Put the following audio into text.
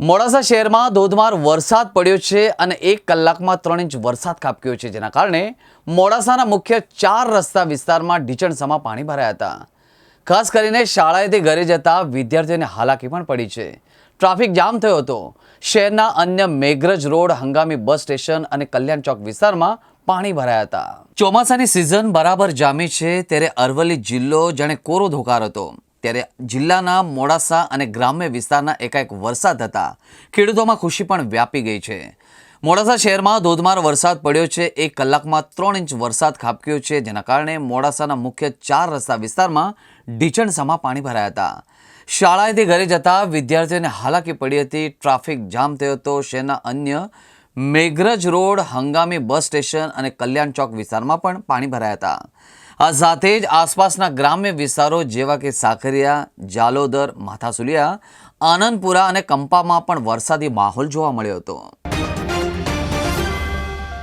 મોડાસા શહેરમાં ધોધમાર વરસાદ પડ્યો છે અને એક કલાકમાં ત્રણ ઇંચ વરસાદ ખાબક્યો છે, જેના કારણે મોડાસાના મુખ્ય ચાર રસ્તા વિસ્તારમાં ઢીચણસામાં પાણી ભરાયા હતા. ખાસ કરીને શાળાએથી ઘરે જતા વિદ્યાર્થીઓને હાલાકી પણ પડી છે. ટ્રાફિક જામ થયો હતો. શહેરના અન્ય મેઘરજ રોડ, હંગામી બસ સ્ટેશન અને કલ્યાણ ચોક વિસ્તારમાં પાણી ભરાયા હતા. ચોમાસાની સિઝન બરાબર જામી છે, ત્યારે અરવલ્લી જિલ્લો જાણે કોરો ધોકાર હતો. ત્યારે જિલ્લાના મોડાસા અને ગ્રામ્ય વિસ્તારના એકાએક વરસાદ હતા. ખેડૂતોમાં ખુશી પણ વ્યાપી ગઈ છે. મોડાસા શહેરમાં ધોધમાર વરસાદ પડ્યો છે. એક કલાકમાં ત્રણ ઇંચ વરસાદ ખાબક્યો છે, જેના કારણે મોડાસાના મુખ્ય ચાર રસ્તા વિસ્તારમાં ઢીચણસામાં પાણી ભરાયા હતા. શાળાએથી ઘરે જતા વિદ્યાર્થીઓને હાલાકી પડી હતી. ટ્રાફિક જામ થયો હતો. શહેરના અન્ય મેઘરજ રોડ, હંગામી બસ સ્ટેશન અને કલ્યાણ ચોક વિસ્તારમાં પણ પાણી ભરાયા હતા. આ સાથે જ આસપાસના ગ્રામ્ય વિસ્તારો જેવા કે સાકરિયા જાલોદર, માથાસુલિયા, આનંદપુરા અને કંપામાં પણ વરસાદી માહોલ જોવા મળ્યો હતો.